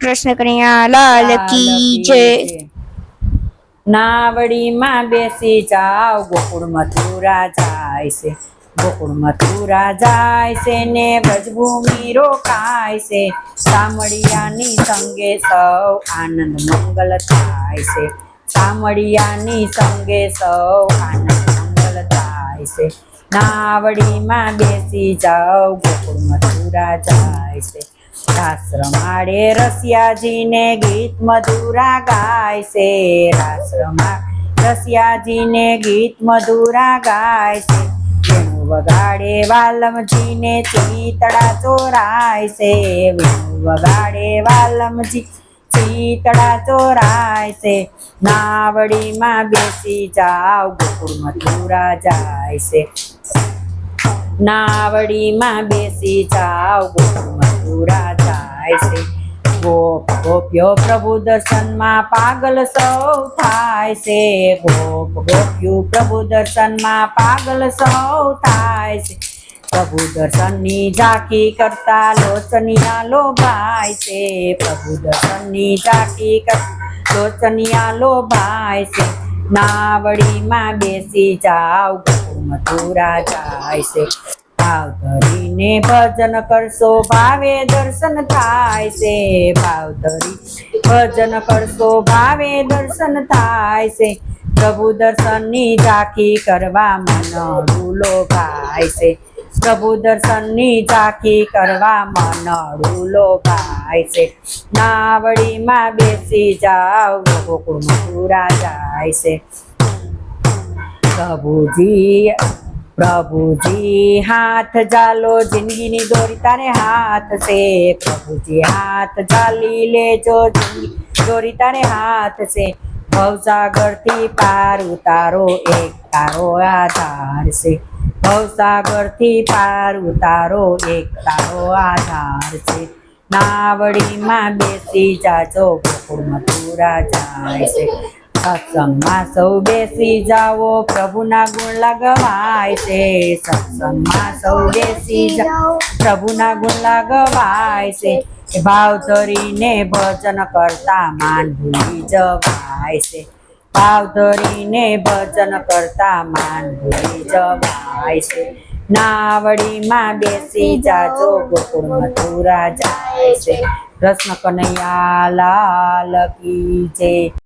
કૃષ્ણ કનૈયા લાલ કી જય. નાવડીમાં બેસી જાવ ગોકુળ મથુરા જાય છે. ગોકુળ મથુરા જાય છે ને વ્રજભૂમિ રોકાય છે. સામળિયાની સંગે સૌ આનંદ મંગલ થાય છે. સામળિયાની સંગે સૌ આનંદ મંગલ થાય છે. નાવડીમાં બેસી જાવ ગોકુળ મથુરા જાય છે. રાસ રમાડે રસિયાજીને ગીત મધુરા ગાય છે રાસ રમાડે રસિયાજીને ગીત મધુરા ગાય છે વેણુ વગાડે વાલમજીને ચીતડા ચોરાય છે વેણુ વગાડે વાલમજી ચીતડા ચોરાય છે નાવડીમાં બેસી જાવ, ગોકુળ મથુરા જાય છે નાવડીમાં બેસી જાવ, ગોકુળ મથુરા જાય છે. ગોપ ગોપ્યો પ્રભુ દર્શનમાં પાગલ સૌ થાય છે. ગોપ ગોપ્યું પ્રભુ દર્શનમાં પાગલ સૌ થાય છે. પ્રભુ દર્શનની ઝાંખી કરતા લોચનિયા લોભાય છે. પ્રભુ દર્શનની ઝાંખી કરતા લોચનિયા લોભાય છે. નાવડીમાં બેસી જાવ મથુરા જાય છે. ભાવ ધરીને ભજન કરશો, ભાવે દર્શન થાય છે ભાવ ધરી ભજન કરશો, ભાવે દર્શન થાય છે. પ્રભુ દર્શનની ઝાંખી કરવા મન ડૂલો ભાઈ છે. પ્રભુ દર્શનની ઝાંખી કરવા મન ડૂલો ભાઈ છે. નાવડીમાં બેસી જાવ ગોકુળ મથુરા જાય છે. પ્રભુજી પ્રભુજી, હાથ જાલો, જિંદગીની દોરી તારે હાથ છે. પ્રભુજી, હાથ જાલી લેજો જિંદગી દોરી તારે હાથ છે. ભવસાગરથી પાર ઉતારો, એક તારો આધાર છે. ભવસાગરથી પાર ઉતારો, એક તારો આધાર છે. નાવડીમાં બેસી જાજો ગોકુળ મથુરા જાય છે. સત્સંગમાં સૌ બેસી જાઓ. પ્રભુના ગુણ લગવાય છે. સત્સંગમાં સૌ બેસી જાઓ. પ્રભુના ગુણ લગવાય છે. ભાવ ધરીને ભજન કરતા માન ભૂલી જવાય છે. ભાવ ધરીને ભજન કરતા માન ભૂલી જવાય છે. નાવડીમાં બેસી જાજો. ગોકુળ મથુરા જાય છે. કૃષ્ણ કનૈયા લાલ કી જય.